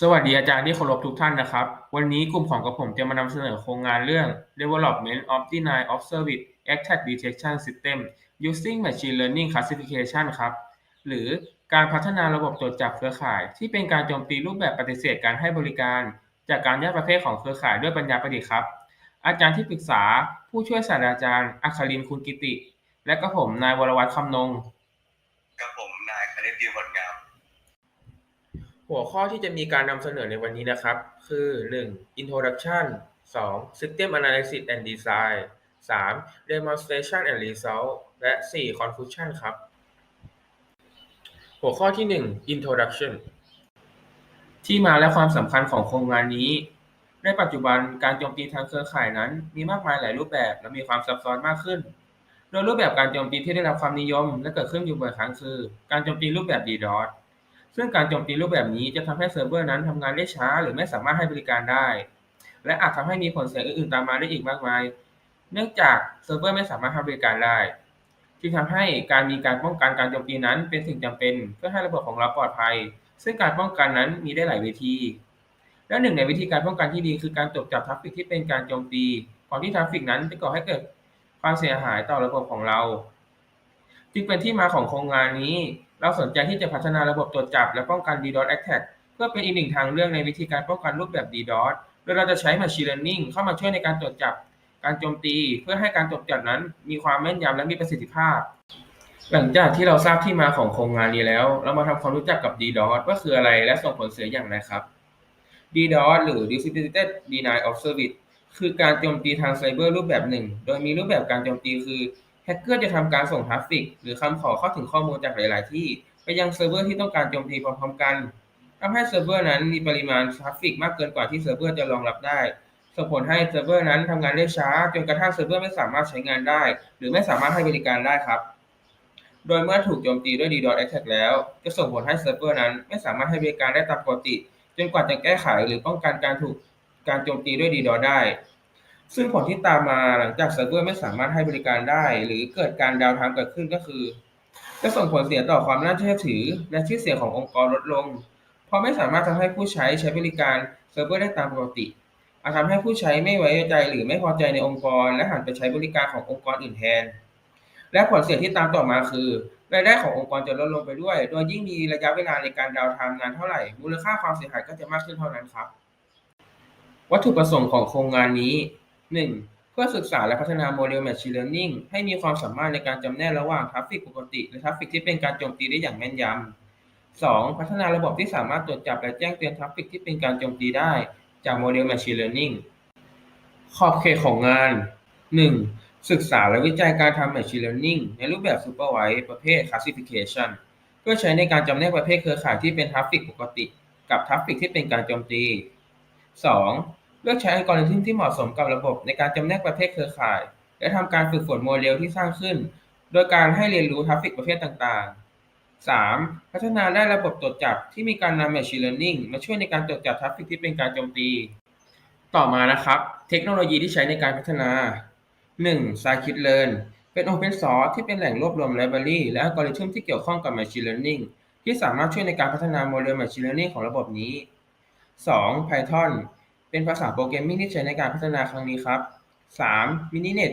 สวัสดีอาจารย์ที่เคารพทุกท่านนะครับ วันนี้กลุ่มของกระผมจะมานำเสนอโครงงานเรื่อง Development of Denial of Service Attack Detection System using Machine Learning Classification ครับ หรือการพัฒนาระบบตรวจจับเครือข่าย ที่เป็นการโจมตีรูปแบบปฏิเสธการให้บริการ จากการแยกประเภทของเครือข่ายด้วยปัญญาประดิษฐ์ครับ อาจารย์ที่ปรึกษาผู้ช่วยศาสตราจารย์อัครินคุณกิติ และก็ผมนายวรวัฒน์คำนง กับผมนายคณิตดีผลงาม หัวข้อที่จะมีการนำเสนอในวันนี้นะครับ คือ 1. Introduction 2. System Analysis and Design 3. Demonstration and Result และ 4. Conclusion ครับ หัวข้อที่ 1 Introduction ที่มาและความสำคัญของโครงงานนี้ ในปัจจุบันการโจมตีทางเครือข่ายนั้น มีมากมายหลายรูปแบบและมีความซับซ้อนมากขึ้น โดยรูปแบบการโจมตีที่ได้รับความนิยม และเกิดขึ้นอยู่บ่อยครั้งคือ การโจมตีรูปแบบ DDoS ซึ่งการโจมตีรูปแบบนี้จะทำให้เซิร์ฟเวอร์นั้นทำงานได้ช้า หรือไม่สามารถให้บริการได้ และอาจทำให้มีผลเสียอื่นๆตามมาได้อีกมากมาย เนื่องจากเซิร์ฟเวอร์ไม่สามารถให้บริการได้ จึงทำให้การมีการป้องกันการโจมตีนั้นเป็นสิ่งจำเป็น เพื่อให้ระบบของเราปลอดภัย ซึ่งการป้องกันนั้นมีได้หลายวิธี และหนึ่งในวิธีการป้องกันที่ดีคือการตรวจจับทราฟฟิกที่เป็นการโจมตีก่อนที่ทราฟฟิกนั้นจะก่อให้เกิดความเสียหายต่อระบบของเรา จึงเป็นที่มาของโครงงานนี้ เราสนใจที่จะพัฒนาระบบตรวจจับและป้องกัน DDoS Attack เพื่อเป็นอีกหนึ่งทางเลือกในวิธีการป้องกันรูปแบบ DDoS โดยเราจะใช้ Machine Learning เข้ามาช่วยในการตรวจจับ การโจมตี เพื่อให้การตรวจจับนั้น มีความแม่นยำและมีประสิทธิภาพ หลังจากที่เราทราบที่มาของโครงงานนี้แล้ว เรามาทำความรู้จักกับ DDoS ว่าคืออะไรและส่งผลเสียอย่างไรครับ DDoS หรือ Distributed Denial of Service คือการโจมตีทางไซเบอร์รูปแบบหนึ่ง โดยมีรูปแบบการโจมตีคือ แฮกเกอร์จะทำการส่งทราฟฟิก หรือคำขอเข้าถึงข้อมูลจากหลาย ๆ ที่ ไปยังเซิร์ฟเวอร์ที่ต้องการโจมตีพร้อมๆกันทำให้เซิร์ฟเวอร์นั้นมีปริมาณทราฟฟิกมากเกินกว่าที่เซิร์ฟเวอร์จะรองรับได้ ส่งผลให้เซิร์ฟเวอร์นั้นทำงานได้ช้า จนกระทั่งเซิร์ฟเวอร์ไม่สามารถใช้งานได้ หรือไม่สามารถให้บริการได้ครับ โดยเมื่อถูกโจมตีด้วย DDoS Attack แล้ว จะส่งผลให้เซิร์ฟเวอร์นั้นไม่สามารถให้บริการได้ตามปกติ จนกว่าจะแก้ไขหรือป้องกันการถูกการโจมตีด้วย DDoS ได้ ซึ่งผลที่ตามมาหลังจากเซิร์ฟเวอร์ไม่สามารถให้บริการได้ หรือเกิดการดาวน์ไทม์เกิดขึ้นก็คือ จะส่งผลเสียต่อความน่าเชื่อถือ และชื่อเสียงขององค์กรลดลง เพราะไม่สามารถทำให้ผู้ใช้ใช้บริการเซิร์ฟเวอร์ได้ตามปกติ อาจทำให้ผู้ใช้ไม่ไว้ใจหรือไม่พอใจในองค์กร และหันไปใช้บริการขององค์กรอื่นแทน และผลเสียที่ตามต่อมาคือรายได้ขององค์กรจะลดลงไปด้วย โดยยิ่งมีระยะเวลาในการดาวน์ไทม์นานเท่าไหร่ มูลค่าความเสียหายก็จะมากขึ้นเท่านั้นครับ วัตถุประสงค์ของโครงงานนี้ 1. เพื่อศึกษาและพัฒนาโมเดล Machine Learning ให้มีความสามารถในการจำแนกระหว่างทราฟฟิกปกติ และทราฟฟิกที่เป็นการโจมตีได้อย่างแม่นยำ 2. พัฒนาระบบที่สามารถตรวจจับและแจ้งเตือนทราฟฟิกที่เป็นการโจมตีได้ จากโมเดล Machine Learning ขอบเขตของงาน 1. ศึกษาและวิจัยการทำ Machine Learning ในรูปแบบ Supervised ประเภท Classification เพื่อใช้ในการจำแนกประเภทเครือข่ายที่เป็นทราฟฟิกปกติ กับทราฟฟิกที่เป็นการโจมตี 2. เลือกใช้อัลกอริทึมที่เหมาะสมกับระบบในการจำแนกประเภทเครือข่าย และทำการฝึกฝนโมเดลที่สร้างขึ้น โดยการให้เรียนรู้ทราฟฟิกประเภทต่างๆ 3. พัฒนาได้ระบบตรวจจับที่มีการนำ Machine Learning มาช่วยในการตรวจจับทราฟฟิกที่เป็นการโจมตี ต่อมานะครับ เทคโนโลยีที่ใช้ในการพัฒนา 1. Scikit-learn เป็น Open Source ที่เป็นแหล่งรวบรวมไลบรารีและอัลกอริทึมที่เกี่ยวข้องกับ Machine Learning ที่สามารถช่วยในการพัฒนาโมเดล Machine Learning ของระบบนี้ 2. Python เป็นภาษาโปรแกรมมิ่งที่ใช้ในการพัฒนาครั้งนี้ครับ 3. Mininet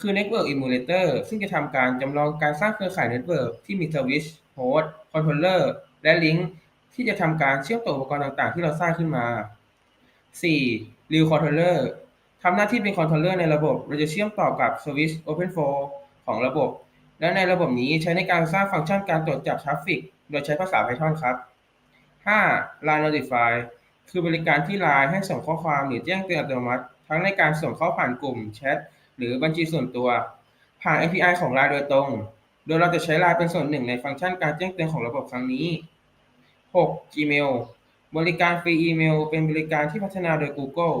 คือ Network Emulator ซึ่งจะทำการจำลองการสร้างเครือข่ายเน็ตเวิร์กที่มี Switch Host Controller และลิงก์ที่จะทำการเชื่อมต่ออุปกรณ์ต่างๆ ที่เราสร้างขึ้นมา 4. Real Controller ทำหน้าที่เป็นคอนโทรลเลอร์ในระบบ เราจะเชื่อมต่อกับ Switch OpenFlow ของระบบ และในระบบนี้ใช้ในการสร้างฟังก์ชันการตรวจจับทราฟฟิก โดยใช้ภาษา Python ครับ 5. Line Notify คือบริการที่ Line ให้ส่งข้อความหรือแจ้งเตือนอัตโนมัติ ทั้งในการส่งข้าผ่านกลุ่มแชทหรือบัญชีส่วนตัว ผ่าน API ของ Line โดยตรง โดยเราจะใช้ Line เป็นส่วนหนึ่งในฟังก์ชันการแจ้งเตือนของระบบครั้งนี้ 6. Gmail บริการฟรีอีเมล เป็นบริการที่พัฒนาโดย Google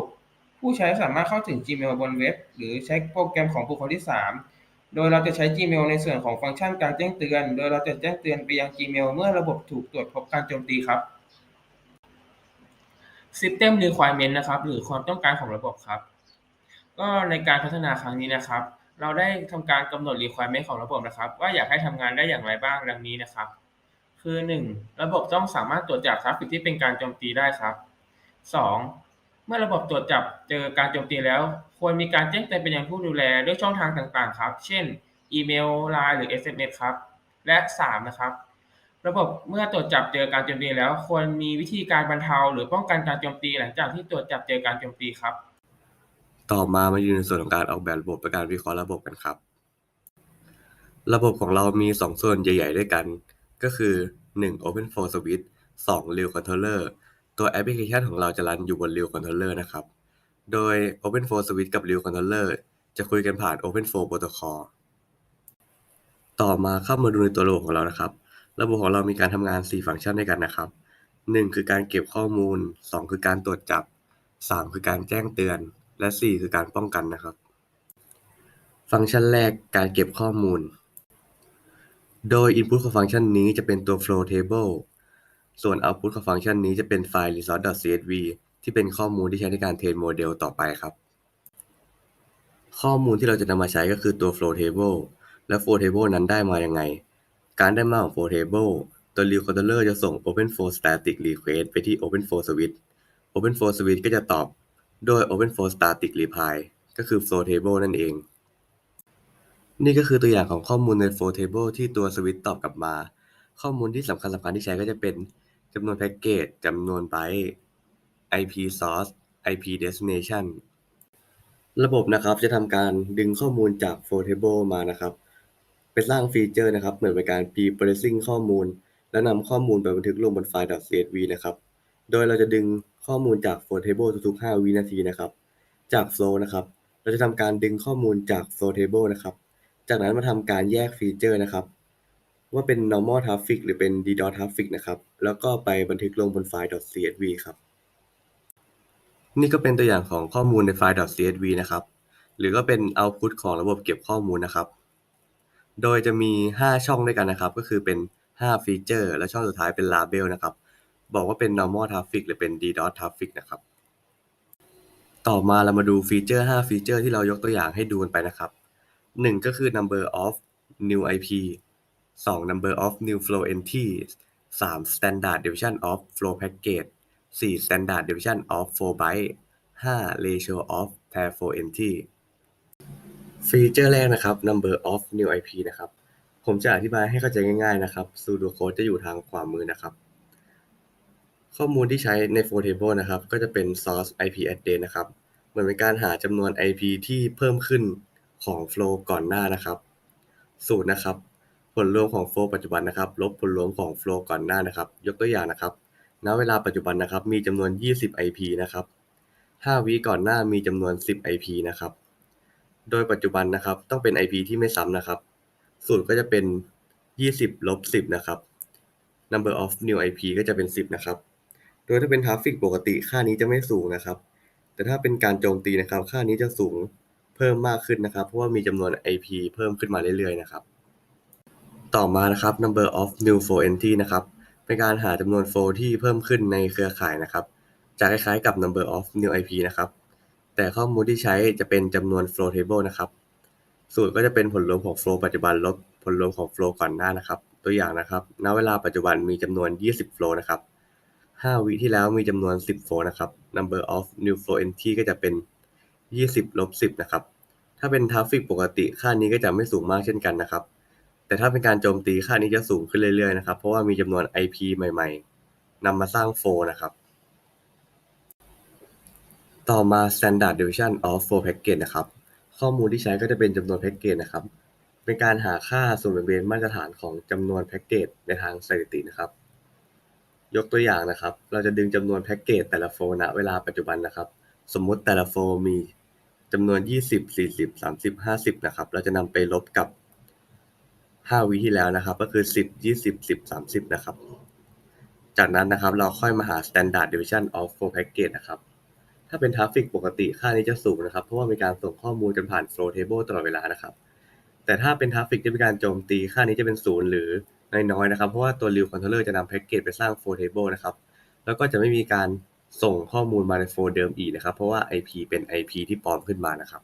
ผู้ใช้สามารถเข้าถึง Gmail บนเว็บ หรือใช้โปรแกรมของบุคคลที่ 3 โดยเราจะใช้ Gmail ในส่วนของฟังก์ชันการแจ้งเตือน โดยเราจะแจ้งเตือนไปยัง Gmail เมื่อระบบถูกตรวจพบการโจมตีครับ System Requirement นะครับ หรือความต้องการของระบบครับ ก็ในการพัฒนาครั้งนี้นะครับ เราได้ทำการกำหนด requirement ของระบบนะครับ ว่าอยากให้ทำงานได้อย่างไรบ้างดังนี้นะครับ คือ 1. ระบบต้องสามารถตรวจจับทราฟฟิกที่เป็นการโจมตีได้ครับ 2. เมื่อระบบตรวจจับเจอการโจมตีแล้ว ควรมีการแจ้งเตือนไปยังผู้ดูแลด้วยช่องทางต่างๆ ครับ เช่น อีเมล LINE หรือ SMS ครับ และ 3. นะครับ ระบบเมื่อตรวจจับเจอการโจมตีแล้ว ควรมีวิธีการบรรเทาหรือป้องกันการโจมตีหลังจากที่ตรวจจับเจอการโจมตีครับ ต่อมามาอยู่ในส่วนของการออกแบบระบบและการวิเคราะห์ระบบกันครับ ระบบของเรามี 2 ส่วนใหญ่ ๆ ด้วยกัน ก็คือ 1. Open Flow Switch 2. Real Controller ตัวแอปพลิเคชันของเราจะรันอยู่บน Real Controller นะครับ โดย Open Flow Switch กับ Real Controller จะคุยกันผ่าน Open Flow Protocol ต่อมาเข้ามาดูในตัวระบบของเรานะครับ ระบบของเรามีการทำงาน 4 ฟังก์ชันด้วยกันนะครับ 1. คือการเก็บข้อมูล 2. คือการตรวจจับ 3. คือการแจ้งเตือน และ 4. คือการป้องกันนะครับ ฟังก์ชันแรกการเก็บข้อมูล โดย Input ของฟังก์ชันนี้จะเป็นตัว Flow Table ส่วน Output ของฟังก์ชันนี้จะเป็นไฟล์ resource.csv ที่เป็นข้อมูลที่ใช้ในการเทรนโมเดลต่อไปครับ ข้อมูลที่เราจะนำมาใช้ก็คือตัว Flow Table และ Flow Table นั้นได้มาอยังไง การได้มาของ Portable ตัว recorder จะส่ง OpenFlow static request ไปที่ OpenFlow switch OpenFlow switch ก็จะตอบด้วย OpenFlow static reply ก็คือ flow table นั่นเอง นี่ก็คือตัวอย่างของข้อมูลใน flow table ที่ตัว switch ตอบกลับมา ข้อมูลที่สำคัญสำคัญที่ใช้ก็จะเป็นจำนวนแพ็กเกจจำนวนไบต์ IP source IP destination ระบบนะครับจะทำการดึงข้อมูลจาก flow table มานะครับ ไปสร้างฟีเจอร์นะครับ เหมือนเป็นการ pre-processing ข้อมูล แล้วนำข้อมูลไปบันทึกลงบนไฟล์ .csv นะครับ โดยเราจะดึงข้อมูลจาก Flow Table ทุกๆ 5 วินาทีนะครับ จาก Flow นะครับ เราจะทำการดึงข้อมูลจาก Flow Table นะครับ จากนั้นมาทำการแยกฟีเจอร์นะครับ ว่าเป็น normal traffic หรือเป็น DDoS traffic นะครับ แล้วก็ไปบันทึกลงบนไฟล์ .csv ครับ นี่ก็เป็นตัวอย่างของข้อมูลในไฟล์ .csv นะครับ หรือก็เป็น output ของระบบเก็บข้อมูลนะครับ โดยจะมี 5 ช่องด้วยกันนะครับ ก็คือเป็น 5 ฟีเจอร์ และช่องสุดท้ายเป็น label นะครับ บอกว่าเป็น normal traffic หรือเป็น DDoS traffic นะครับ ต่อมาเรามาดูฟีเจอร์ 5 ฟีเจอร์ที่เรายกตัวอย่างให้ดูกันไปนะครับ 1 ก็คือ number of new IP 2 number of new flow entry 3 standard division of flow package 4 standard division of flow byte 5 ratio of pair flow entry ฟีเจอร์แรกนะครับ number of new IP นะครับ ผมจะอธิบายให้เข้าใจง่ายๆนะครับ sudo code จะอยู่ทางขวามือนะครับ ข้อมูลที่ใช้ใน flow table นะครับ ก็จะเป็น source IP address นะครับ เหมือนเป็นการหาจำนวน IP ที่เพิ่มขึ้นของ flow ก่อนหน้านะครับ สูตรนะครับ ผลรวมของ flow ปัจจุบันนะครับ ลบผลรวมของ flow ก่อนหน้านะครับ ยกตัวอย่างนะครับ ณ เวลาปัจจุบันนะครับ มีจำนวน 20 IP นะครับ 5 วิก่อนหน้ามีจำนวน 10 IP นะครับ โดยปัจจุบันนะครับ ต้องเป็น IP ที่ไม่ซ้ำนะครับ สูตรก็จะเป็น 20ลบ10 นะครับ number of new IP ก็จะเป็น 10 นะครับ โดยถ้าเป็นทราฟฟิกปกติค่านี้จะไม่สูงนะครับ แต่ถ้าเป็นการโจมตีนะครับ ค่านี้จะสูงเพิ่มมากขึ้นนะครับ เพราะว่ามีจำนวน IP เพิ่มขึ้นมาเรื่อยๆนะครับ ต่อมานะครับ number of new flow entry นะครับ เป็นการหาจำนวน flow ที่เพิ่มขึ้นในเครือข่ายนะครับ จะคล้ายๆกับ number of new IP นะครับ แต่ข้อมูลที่ใช้จะเป็นจำนวน flow table นะครับ สูตรก็จะเป็นผลรวมของ flow ปัจจุบันลบผลรวมของ flow ก่อนหน้านะครับ ตัวอย่างนะครับ ณ เวลาปัจจุบันมีจำนวน 20 flow นะครับ 5 วิที่แล้วมีจำนวน 10 flow นะครับ number of new flow entry ก็จะเป็น 20ลบ10 นะครับ ถ้าเป็นทราฟฟิกปกติค่านี้ก็จะไม่สูงมากเช่นกันนะครับ แต่ถ้าเป็นการโจมตีค่านี้จะสูงขึ้นเรื่อยๆนะครับ เพราะว่ามีจำนวน IP ใหม่ ๆนำมาสร้างโฟลนะครับ ต่อมา standard division of flow package นะครับ ข้อมูลที่ใช้ก็จะเป็นจำนวนแพ็กเกจนะครับ เป็นการหาค่าส่วนแบ่งเบนมาตรฐานของจำนวนแพ็กเกจในทางสถิตินะครับ ยกตัวอย่างนะครับ เราจะดึงจำนวนแพ็กเกจแต่ละโฟลณเวลาปัจจุบันนะครับ สมมุติแต่ละโฟมีจำนวน 20 40 30 50 นะครับ เราจะนำไปลบกับ 5 วิที่แล้วนะครับ ก็คือ 10 20 10 30 นะครับ จากนั้นนะครับเราค่อยมาหา standard deviation of flow package นะครับ ถ้าเป็นทราฟฟิกปกติค่านี้จะสูงนะครับ เพราะว่ามีการส่งข้อมูลกันผ่าน flow table ตลอดเวลานะครับ แต่ถ้าเป็นทราฟฟิกที่มีการโจมตีค่านี้จะเป็นศูนย์หรือน้อยๆนะครับ เพราะว่าตัว real controller จะนำแพ็กเกจไปสร้าง flow table นะครับ แล้วก็จะไม่มีการส่งข้อมูลมาใน flow เดิมอีกนะครับ เพราะว่า IP เป็น IP ที่ปลอมขึ้นมานะครับ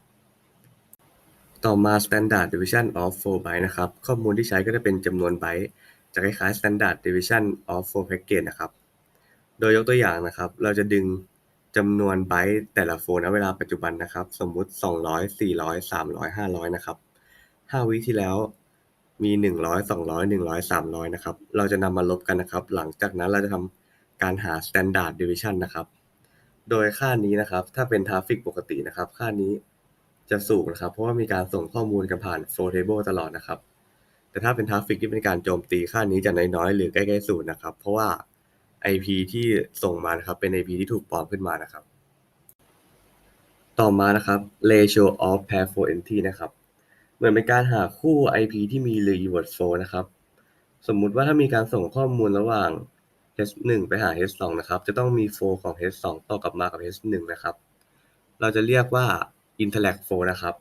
ต่อมา standard division of flow byte นะครับ ข้อมูลที่ใช้ก็จะเป็นจำนวนไบต์จะคล้ายๆ Standard Division of Flow Package นะครับ โดยยกตัวอย่างนะครับ เราจะดึง จำนวนไบต์แต่ละโฟลณเวลาปัจจุบันนะครับ สมมุติ 200 400 300 500 นะครับ 5 วิที่แล้วมี 100 200 100 300 นะครับ เราจะนำมาลบกันนะครับ หลังจากนั้นเราจะทำการหา Standard Deviation นะครับ โดยค่านี้นะครับ ถ้าเป็นทราฟิกปกตินะครับ ค่านี้จะสูงนะครับ เพราะว่ามีการส่งข้อมูลกันผ่าน Flow Table ตลอดนะครับ แต่ถ้าเป็นทราฟิกที่เป็นการโจมตีค่านี้จะน้อยๆ หรือใกล้ๆศูนย์นะครับ เพราะว่า IP ที่ส่งมานะครับเป็น IP ที่ถูกปลอมขึ้นมานะครับ ต่อมานะครับ ratio of pair flow entry นะครับ เหมือนเป็นการหาคู่ IP ที่มี reverse flow นะครับ สมมุติว่าถ้ามีการส่งข้อมูลระหว่าง H1 ไปหา H2 นะครับ จะต้องมี flow ของ H2 ต่อกลับมากับ H1 นะครับ เราจะเรียกว่า interact flow นะครับ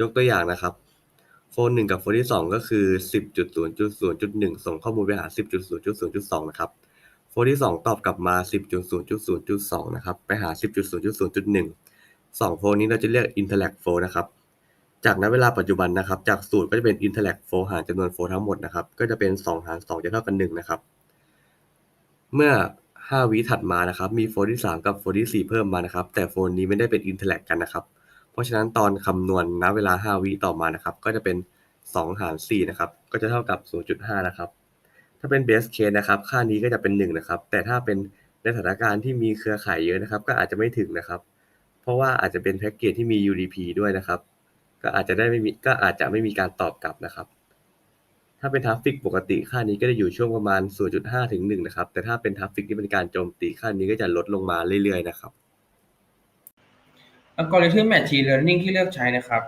ยกตัวอย่างนะครับโฟนหนึ่งกับโฟนที่สองก็คือ10.0.0.1ส่งข้อมูลไปหา10.0.0.2นะครับ โฟที่สองตอบกลับมา 10.0.0.2 นะครับ ไปหา 10.0.0.1สองโฟนนี้เราจะเรียก interact flow นะครับ จากนั้นเวลาปัจจุบันนะครับ จากสูตรก็จะเป็น interact flow หารจำนวนโฟทั้งหมดนะครับ ก็จะเป็น 2 หาร 2 จะเท่ากัน 1 นะครับ เมื่อ 5 วิถัดมานะครับ มีโฟที่ 3 กับโฟที่ 4 เพิ่มมานะครับ แต่โฟนี้ไม่ได้เป็น interact กันนะครับ เพราะฉะนั้นตอนคำนวณณเวลา 5 วิต่อมานะครับ ก็จะเป็น 2 หาร 4 นะครับ ก็จะเท่ากับ 0.5 นะครับ ถ้าเป็น base case นะครับ ค่านี้ก็จะเป็น1นะครับ แต่ถ้าเป็นในสถานการณ์ที่มีเครือข่ายเยอะนะครับ ก็อาจจะไม่ถึงนะครับ เพราะว่าอาจจะเป็นแพ็กเกจที่มี UDP ด้วยนะครับ ก็อาจจะได้ไม่มีก็อาจจะไม่มีการตอบกลับนะครับ ถ้าเป็นทราฟฟิกปกติค่านี้ก็จะอยู่ช่วงประมาณ 0.5 ถึง 1 นะครับ แต่ถ้าเป็นทราฟฟิกที่เป็นการโจมตีค่านี้ก็จะลดลงมาเรื่อยๆนะครับอัลกอริทึม Machine Learning ที่เลือกใช้นะครับ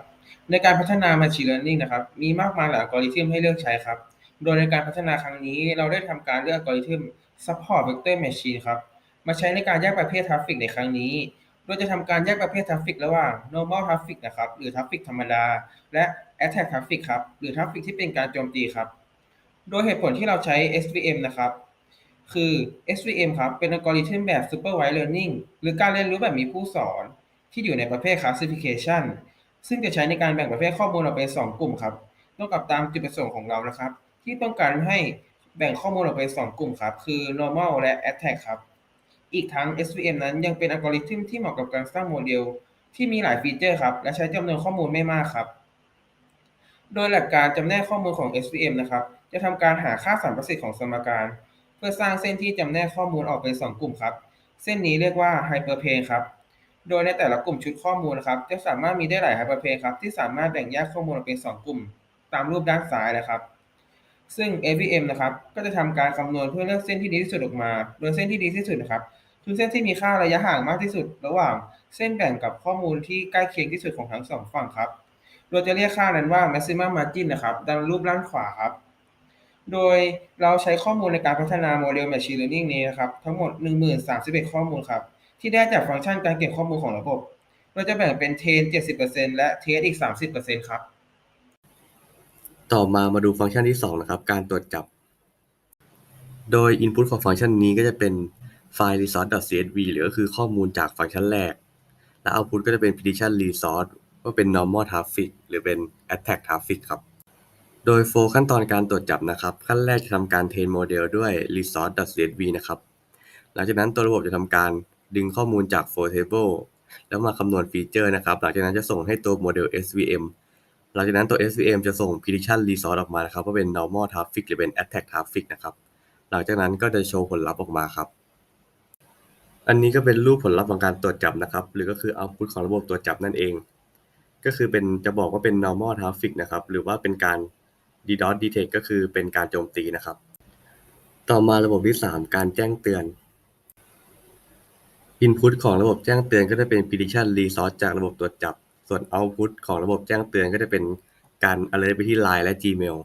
ในการพัฒนา Machine Learning นะครับ มีมากมายหลายอัลกอริทึมให้เลือกใช้ครับ โดยในการพัฒนาครั้งนี้ เราได้ทำการเลือกอัลกอริทึม Support Vector Machine ครับ มาใช้ในการแยกประเภททราฟฟิกในครั้งนี้ โดยจะทำการแยกประเภททราฟฟิกระหว่าง normal traffic นะครับ หรือทราฟฟิกธรรมดา และ attack traffic ครับ หรือทราฟฟิกที่เป็นการโจมตีครับ โดยเหตุผลที่เราใช้ SVM นะครับ คือ SVM ครับ เป็นอัลกอริทึมแบบ Supervised Learning หรือการเรียนรู้แบบมีผู้สอน ที่อยู่ในประเภท Classification ซึ่งจะใช้ในการแบ่งประเภทข้อมูลออกเป็น 2 กลุ่มครับเท่ากับตามจุดประสงค์ของเรานะครับ ที่ต้องการให้แบ่งข้อมูลออกเป็น2กลุ่มครับ คือ normal และ attack ครับ อีกทั้ง SVM นั้นยังเป็นอัลกอริทึมที่เหมาะกับการสร้างโมเดล ที่มีหลายฟีเจอร์ครับ และใช้จำนวนข้อมูลไม่มากครับ โดยหลักการจำแนกข้อมูลของ SVM นะครับ จะทำการหาค่าสัมประสิทธิ์ของสมการ เพื่อสร้างเส้นที่จำแนกข้อมูลออกเป็น 2 กลุ่มครับ เส้นนี้เรียกว่า Hyperplane ครับ โดยในแต่ละกลุ่มชุดข้อมูลนะครับ จะสามารถมีได้หลาย Hyperplane ครับ ที่สามารถแบ่งแยกข้อมูลออกเป็น 2 กลุ่ม ตามรูปด้านซ้ายนะครับ ซึ่ง AVM นะครับ ก็จะทำการคำนวณเพื่อเลือกเส้นที่ดีที่สุดออกมา โดยเส้นที่ดีที่สุดนะครับ คือเส้นที่มีค่าระยะห่างมากที่สุด ระหว่างเส้นแบ่งกับข้อมูลที่ใกล้เคียงที่สุดของทั้งสองฝั่งครับ โดยจะเรียกค่านั้นว่า maximum margin นะครับ ดังรูปด้านขวาครับ โดยเราใช้ข้อมูลในการพัฒนาโมเดล Machine Learning นี้นะครับ ทั้งหมด 1031 ข้อมูลครับ ที่ได้จากฟังก์ชันการเก็บข้อมูลของระบบ เราจะแบ่งเป็น train 70%และ test อีก 30%ครับ ต่อมามาดูฟังก์ชันที่ 2 นะครับ การตรวจจับ โดย Input ของฟังก์ชันนี้ก็จะเป็นไฟล์ resource.csv หรือก็คือข้อมูลจากฟังก์ชันแรก และ Output ก็จะเป็น prediction resource ว่าเป็น normal traffic หรือเป็น attack traffic ครับ โดยโฟขั้นตอนการตรวจจับนะครับ ขั้นแรกจะทำการเทรนโมเดลด้วย resource.csv นะครับ หลังจากนั้นตัวระบบจะทำการดึงข้อมูลจาก flow table แล้วมาคำนวณฟีเจอร์นะครับ หลังจากนั้นจะส่งให้ตัวโมเดล SVM หลังจากนั้นตัว SVM จะส่ง prediction resource ออกมานะครับว่าเป็น normal traffic หรือเป็น attack traffic นะครับ หลังจากนั้นก็จะโชว์ผลลัพธ์ออกมาครับ อันนี้ก็เป็นรูปผลลัพธ์ของการตรวจจับนะครับ หรือก็คือ output ของระบบตรวจจับนั่นเอง ก็คือเป็นจะบอกว่าเป็น normal traffic นะครับ หรือว่าเป็นการ DDoS detect ก็คือเป็นการโจมตีนะครับ ต่อมาระบบที่ 3 การแจ้งเตือน Input ของระบบแจ้งเตือนก็จะเป็น prediction resource จากระบบตรวจจับ ส่วน Output ของระบบแจ้งเตือนก็จะเป็นการ alert ไปที่ Line และ Gmail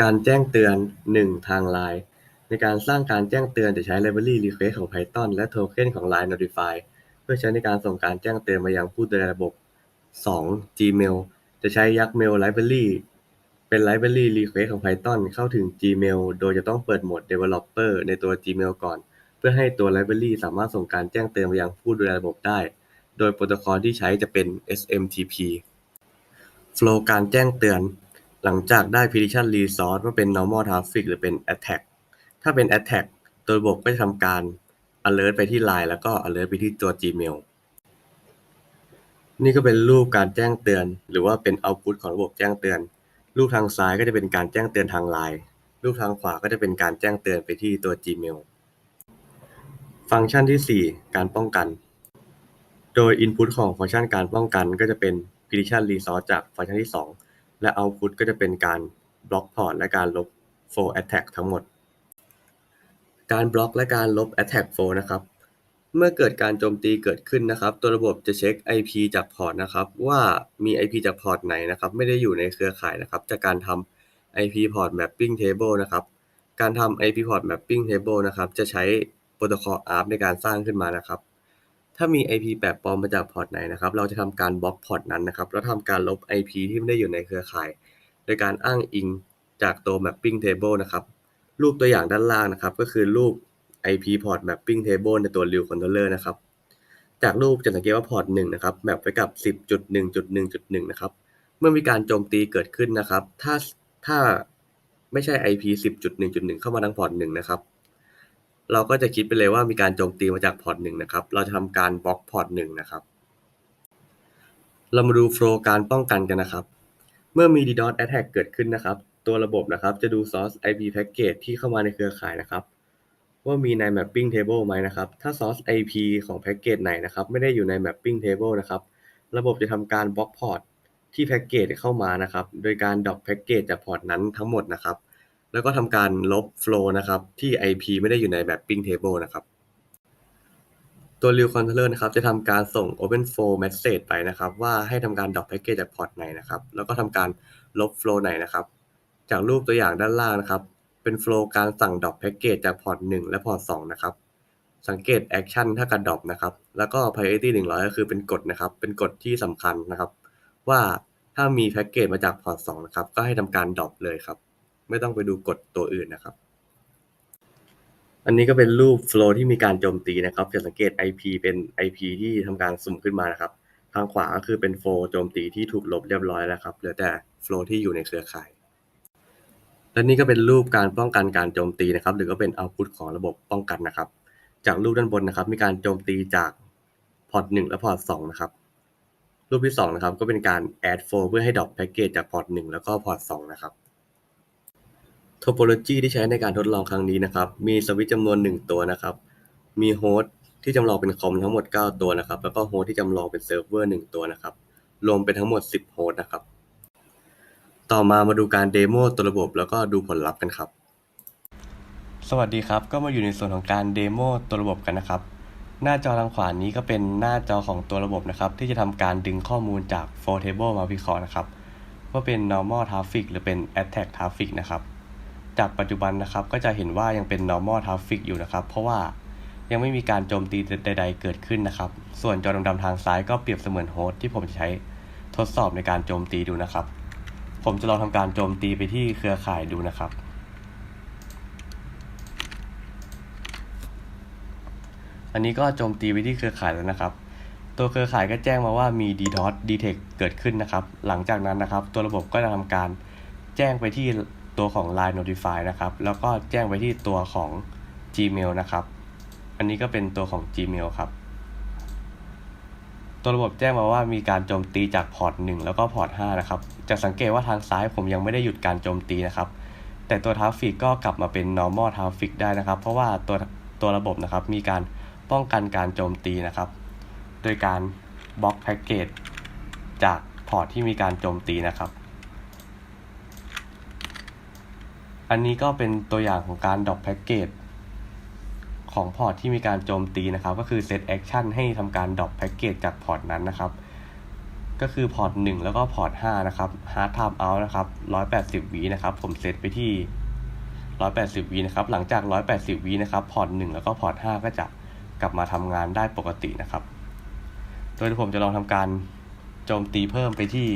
การแจ้งเตือน 1 ทาง Line ในการสร้างการแจ้งเตือนจะใช้ library request ของ Python และ token ของ Line Notify เพื่อใช้ในการส่งการแจ้งเตือนมายังผู้ดูแลระบบ 2. Gmail จะใช้ Yaml library เป็น library request ของ Python เข้าถึง Gmail โดยจะต้องเปิดโหมด developer ในตัว Gmail ก่อน เพื่อให้ตัว library สามารถส่งการแจ้งเตือนมายังผู้ดูแลระบบได้ โดยโปรโตคอลที่ใช้จะเป็น SMTP Flow การแจ้งเตือน หลังจากได้ prediction resource ว่าเป็น normal traffic หรือเป็น attack ถ้าเป็น attack ตัวระบบก็จะทำการ alert ไปที่ Line แล้วก็ alert ไปที่ตัว Gmail นี่ก็เป็นรูปการแจ้งเตือน หรือว่าเป็น output ของระบบแจ้งเตือน รูปทางซ้ายก็จะเป็นการแจ้งเตือนทาง Line รูปทางขวาก็จะเป็นการแจ้งเตือนไปที่ตัว Gmail ฟังก์ชันที่ 4 การป้องกัน โดย input ของฟังก์ชันการป้องกันก็จะเป็น prediction resource จากฟังก์ชันที่ 2 และ output ก็จะเป็นการบล็อกพอร์ตและการลบ flow attack ทั้งหมด การบล็อกและการลบ attack flow นะครับ เมื่อเกิดการโจมตีเกิดขึ้นนะครับ ตัวระบบจะเช็ค IP จากพอร์ตนะครับ ว่ามี IP จากพอร์ตไหนนะครับ ไม่ได้อยู่ในเครือข่ายนะครับ จากการทำ IP port mapping table นะครับ การทำ IP port mapping table นะครับ จะใช้โปรโตคอล ARP ในการสร้างขึ้นมานะครับ ถ้ามี IP แปลกปลอมมาจากพอร์ตไหนนะครับ เราจะทำการบล็อกพอร์ตนั้นนะครับ แล้วทำการลบ IP ที่ไม่ได้อยู่ในเครือข่าย โดยการอ้างอิงจากตัว mapping table นะครับ รูปตัวอย่างด้านล่างนะครับ ก็คือรูป IP port mapping table ในตัว real controller นะครับ จากรูปจะสังเกตว่าพอร์ต1นะครับแมปไว้กับ 10.1.1.1 นะครับ เมื่อมีการโจมตีเกิดขึ้นนะครับ ถ้าถ้าไม่ใช่ IP 10.1.1 เข้ามาทางพอร์ต1นะครับ เราก็จะคิดไปเลยว่ามีการโจมตีมาจากพอร์ต1นะครับ เราจะทำการบล็อกพอร์ต1นะครับ เรามาดูโฟล์การป้องกันกันนะครับ เมื่อมี DDoS attack เกิดขึ้นนะครับ ตัวระบบนะครับจะดู source IP package ที่เข้ามาในเครือข่ายนะครับ ว่ามีใน mapping table ไหมนะครับ ถ้า source IP ของ package ไหนนะครับ ไม่ได้อยู่ใน mapping table นะครับ ระบบจะทำการบล็อกพอร์ตที่ package เข้ามานะครับ โดยการดรอป package จากพอร์ตนั้นทั้งหมดนะครับ แล้วก็ทำการลบ flow นะครับที่ IP ไม่ได้อยู่ใน mapping table นะครับ ตัว real controller นะครับจะทำการส่ง open flow message ไปนะครับ ว่าให้ทำการ drop package จากพอร์ตไหนนะครับ แล้วก็ทำการลบ flow ไหนนะครับ จากรูปตัวอย่างด้านล่างนะครับ เป็น flow การสั่ง drop package จากพอร์ต1และพอร์ต2นะครับ สังเกต action ถ้าการ drop นะครับ แล้วก็ priority 100 ก็คือเป็นกฎนะครับ เป็นกฎที่สำคัญนะครับ ว่าถ้ามี package มาจากพอร์ต2นะครับ ก็ให้ทำการ drop เลยครับ ไม่ต้องไปดูกฎตัวอื่นนะครับ อันนี้ก็เป็นรูป flow ที่มีการโจมตีนะครับ จะสังเกต IP เป็น IP ที่ทำการสุ่มขึ้นมานะครับ ทางขวาก็คือเป็น flow โจมตีที่ถูกลบเรียบร้อยแล้วครับ เหลือแต่ flow ที่อยู่ในเครือข่าย และนี่ก็เป็นรูปการป้องกันการโจมตีนะครับ หรือก็เป็น output ของระบบป้องกันนะครับ จากรูปด้านบนนะครับ มีการโจมตีจากพอร์ต1และพอร์ต2นะครับรูปที่2นะครับก็เป็นการ add flow เพื่อให้ drop package จากพอร์ต1แล้วก็พอร์ต2นะครับ topology ที่ใช้ในการทดลองครั้งนี้นะครับ มีสวิตช์จำนวน 1 ตัวนะครับ มีโฮสต์ที่จำลองเป็นคอมทั้งหมด 9 ตัวนะครับ แล้วก็โฮสต์ที่จำลองเป็นเซิร์ฟเวอร์ 1 ตัวนะครับ รวมเป็นทั้งหมด 10 โฮสต์นะครับ ต่อมามาดูการเดโมตัวระบบแล้วก็ดูผลลัพธ์กันครับ สวัสดีครับ ก็มาอยู่ในส่วนของการเดโมตัวระบบกันนะครับ หน้าจอทางขวานี้ก็เป็นหน้าจอของตัวระบบนะครับ ที่จะทำการดึงข้อมูลจาก flow table มาวิเคราะห์นะครับ ว่าเป็น normal traffic หรือเป็น attack traffic นะครับ จากปัจจุบันนะครับ ก็จะเห็นว่ายังเป็น normal traffic อยู่นะครับ เพราะว่ายังไม่มีการโจมตีใด ๆ เกิดขึ้นนะครับ ส่วนจอดำๆทางซ้ายก็เปรียบเสมือนโฮสต์ที่ผมจะใช้ทดสอบในการโจมตีดูนะครับ ผมจะลองทำการโจมตีไปที่เครือข่ายดูนะครับ อันนี้ก็โจมตีไปที่เครือข่ายแล้วนะครับ ตัวเครือข่ายก็แจ้งมาว่ามี DDoS detect เกิดขึ้นนะครับ หลังจากนั้นนะครับ ตัวระบบก็จะทำการแจ้งไปที่ ตัวของ Line Notify นะครับ แล้วก็แจ้งไปที่ตัวของ Gmail นะครับ อันนี้ก็เป็นตัวของ Gmail ครับ ตัวระบบแจ้งมาว่ามีการโจมตีจากพอร์ต 1 แล้วก็พอร์ต 5 นะครับ จะสังเกตว่าทางซ้ายผมยังไม่ได้หยุดการโจมตีนะครับ แต่ตัวทราฟฟิกก็กลับมาเป็น normal traffic ได้นะครับ เพราะว่าตัวตัวระบบนะครับมีการป้องกันการโจมตีนะครับ โดยการบล็อกแพ็กเกจจากพอร์ตที่มีการโจมตีนะครับ อันนี้ก็เป็นตัวอย่างของการดรอปแพ็กเกจของพอร์ตที่มีการโจมตีนะครับ ก็คือ set action ให้ทำการดรอปแพ็กเกจจากพอร์ตนั้นนะครับ ก็คือพอร์ต1แล้วก็พอร์ต5นะครับ hard time out นะครับ180วินะครับ ผมเซตไปที่ 180วินะครับ หลังจาก 180วินะครับ พอร์ต1แล้วก็พอร์ต5ก็จะกลับมาทำงานได้ปกตินะครับ โดยผมจะลองทำการโจมตีเพิ่มไปที่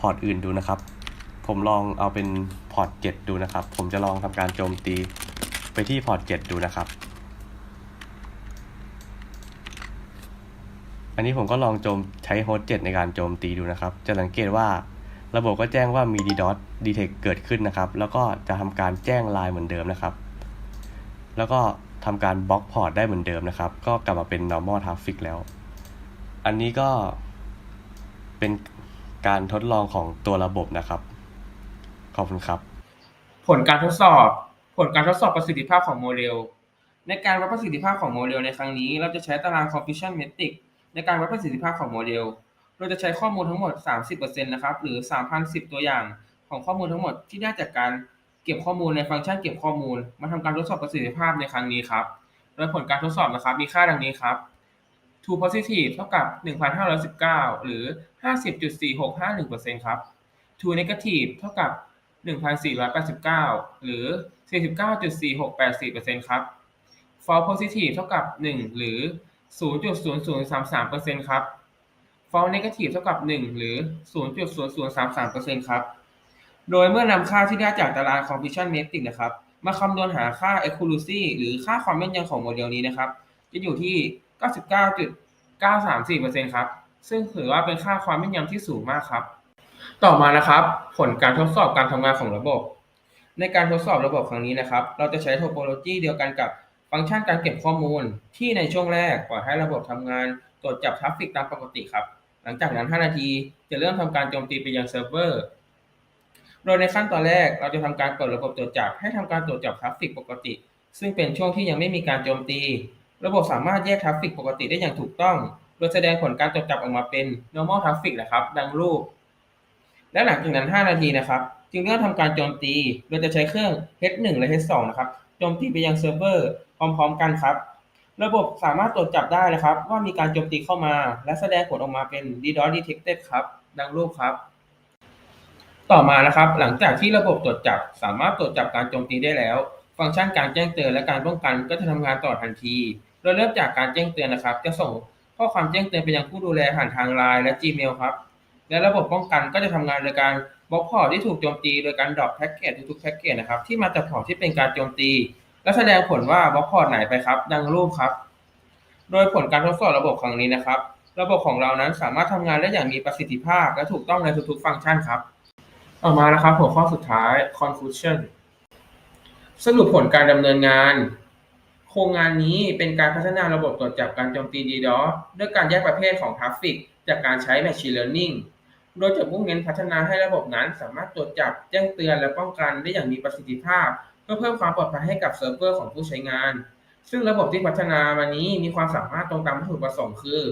พอร์ตอื่นดูนะครับ ผมลองเอาเป็นพอร์ต7ดูนะครับ ผมจะลองทำการโจมตีไปที่พอร์ต7ดูนะครับ อันนี้ผมก็ลองโจมใช้โฮสต์7ในการโจมตีดูนะครับ จะสังเกตว่าระบบก็แจ้งว่ามี DDoS detect เกิดขึ้นนะครับ แล้วก็จะทำการแจ้งไลน์เหมือนเดิมนะครับ แล้วก็ทำการบล็อกพอร์ตได้เหมือนเดิมนะครับ ก็กลับมาเป็น normal traffic แล้ว อันนี้ก็เป็นการทดลองของตัวระบบนะครับ ขอบคุณครับ ผลการทดสอบ ผลการทดสอบประสิทธิภาพของโมเดล ในการวัดประสิทธิภาพของโมเดลในครั้งนี้ เราจะใช้ตาราง Confusion Metric ในการวัดประสิทธิภาพของโมเดล เราจะใช้ข้อมูลทั้งหมด 30%นะครับ หรือ 3,010 ตัวอย่าง ของข้อมูลทั้งหมดที่ได้จากการเก็บข้อมูลในฟังก์ชันเก็บข้อมูล มาทำการทดสอบประสิทธิภาพในครั้งนี้ครับ โดยผลการทดสอบนะครับ มีค่าดังนี้ครับ true positive เท่ากับ 1,519 หรือ 50.4651%ครับ true negative เท่ากับ 1,489 หรือ 49.4684%ครับ false positive เท่ากับ 1 หรือ 0.0033%ครับ false negative เท่ากับ 1 หรือ 0.0033%ครับ โดยเมื่อนำค่าที่ได้จากตาราง Confusion Metric นะครับ มาคำนวณหาค่า accuracy หรือค่าความแม่นยำของโมเดลนี้นะครับ จะอยู่ที่ 99.934%ครับ ซึ่งถือว่าเป็นค่าความแม่นยำที่สูงมากครับ ต่อมานะครับ ผลการทดสอบการทำงานของระบบ ในการทดสอบระบบครั้งนี้นะครับ เราจะใช้โทโปโลจีเดียวกันกับฟังก์ชันการเก็บข้อมูล ที่ในช่วงแรกปล่อยให้ระบบทำงานตรวจจับทราฟฟิกตามปกติครับ หลังจากนั้น 5 นาทีจะเริ่มทำการโจมตีไปยังเซิร์ฟเวอร์ โดยในขั้นตอนแรกเราจะทำการเปิดระบบตรวจจับ ให้ทำการตรวจจับทราฟฟิกปกติ ซึ่งเป็นช่วงที่ยังไม่มีการโจมตี ระบบสามารถแยกทราฟฟิกปกติได้อย่างถูกต้อง โดยแสดงผลการตรวจจับออกมาเป็น normal traffic นะครับ ดังรูป และหลังจากนั้น 5 นาทีนะครับ จึงเริ่มทำการโจมตี โดยจะใช้เครื่อง H1 และ H2 นะครับโจมตีไปยังเซิร์ฟเวอร์พร้อม ๆ กันครับ ระบบสามารถตรวจจับได้นะครับ ว่ามีการโจมตีเข้ามา และแสดงผลออกมาเป็น DDoS detected ครับ ดังรูปครับ ต่อมานะครับ หลังจากที่ระบบตรวจจับ สามารถตรวจจับการโจมตีได้แล้ว ฟังก์ชันการแจ้งเตือนและการป้องกันก็จะทำงานต่อทันทีโดยเริ่มจากการแจ้งเตือนนะครับ จะส่งข้อความแจ้งเตือนไปยังผู้ดูแลผ่านทาง LINE และ Gmail ครับ และระบบป้องกันก็จะทำงานโดยการบล็อกพอร์ตที่ถูกโจมตีโดยการดรอปแพ็กเกจทุกๆแพ็กเกจนะครับที่มาจากพอร์ตที่เป็นการโจมตี และแสดงผลว่าบล็อกพอร์ตไหนไปครับ ดังรูปครับ โดยผลการทดสอบระบบครั้งนี้นะครับ ระบบของเรานั้นสามารถทำงานได้อย่างมีประสิทธิภาพ และถูกต้องในทุกๆฟังก์ชันครับต่อมานะครับหัวข้อสุดท้าย conclusion สรุปผลการดำเนินงาน โครงงานนี้เป็นการพัฒนาระบบตรวจจับการโจมตี DDoS ด้วยการแยกประเภทของทราฟฟิกจากการใช้ Machine Learning โดยจะมุ่งเน้นพัฒนาให้ระบบนั้นสามารถตรวจจับแจ้งเตือนและป้องกันได้อย่างมีประสิทธิภาพ เพื่อเพิ่มความปลอดภัยให้กับเซิร์ฟเวอร์ของผู้ใช้งาน ซึ่งระบบที่พัฒนามานี้มีความสามารถตรงตามวัตถุประสงค์คือ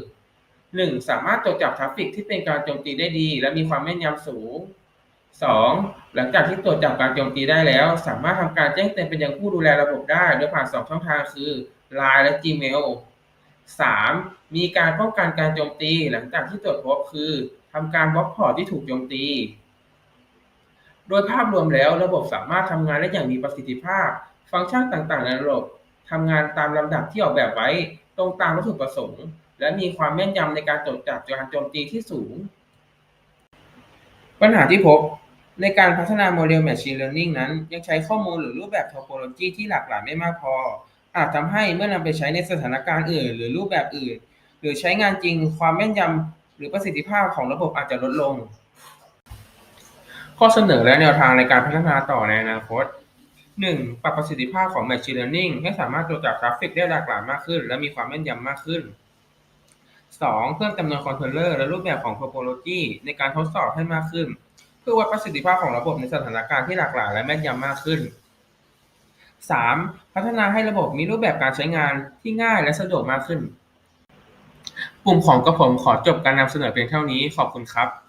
1. สามารถตรวจจับทราฟฟิกที่เป็นการโจมตีได้ดี และมีความแม่นยำสูง 2. หลังจากที่ตรวจจับการโจมตีได้แล้ว สามารถทำการแจ้งเตือนไปยังผู้ดูแลระบบได้ โดยผ่าน 2 ช่องทางคือ Line และ Gmail 3. มีการป้องกันการโจมตีหลังจากที่ตรวจพบคือ ทำการบล็อกพอร์ตที่ถูกโจมตี โดยภาพรวมแล้วระบบสามารถทำงานได้อย่างมีประสิทธิภาพ ฟังก์ชันต่างๆ ในระบบทำงานตามลำดับที่ออกแบบไว้ ตรงตามวัตถุประสงค์ และมีความแม่นยำในการตรวจจับการโจมตีที่สูง ปัญหาที่พบในการพัฒนาโมเดล Machine Learning นั้น ยังใช้ข้อมูลหรือรูปแบบ Topology ที่หลากหลายไม่มากพอ อาจทำให้เมื่อนำไปใช้ในสถานการณ์อื่น หรือรูปแบบอื่น หรือใช้งานจริงความแม่นยำ หรือประสิทธิภาพของระบบอาจจะลดลง ข้อเสนอและแนวทางในการพัฒนาต่อในอนาคต 1. ปรับประสิทธิภาพของ Machine Learning ให้สามารถตรวจจับทราฟฟิกได้หลากหลายมากขึ้น และมีความแม่นยำมากขึ้น 2. เพิ่มจำนวนคอนโทรลเลอร์และรูปแบบของ Topology ในการทดสอบให้มากขึ้น เพื่อวัดประสิทธิภาพของระบบในสถานการณ์ที่หลากหลายและแม่นยำมากขึ้น 3. พัฒนาให้ระบบมีรูปแบบการใช้งานที่ง่ายและสะดวกมากขึ้น กลุ่มของกระผมขอจบการนำเสนอเพียงเท่านี้ ขอบคุณครับ